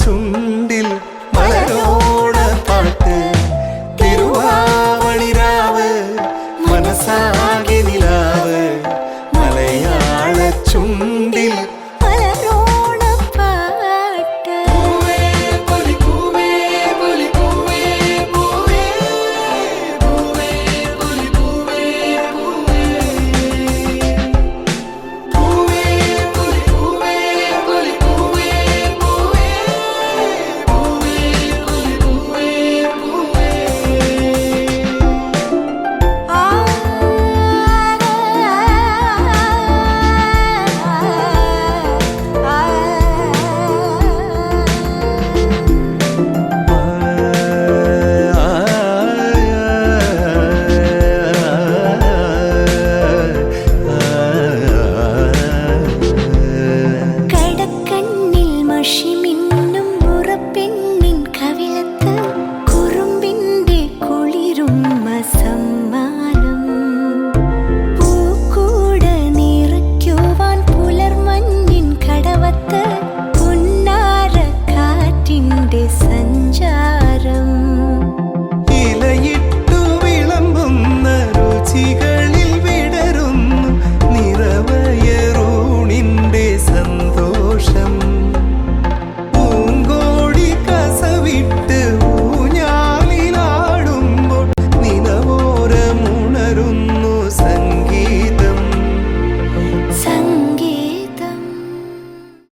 ചുണ്ടിൽ മലരോട് പാട്ട് തിരുവാവണിരാവ് മനസ്സാ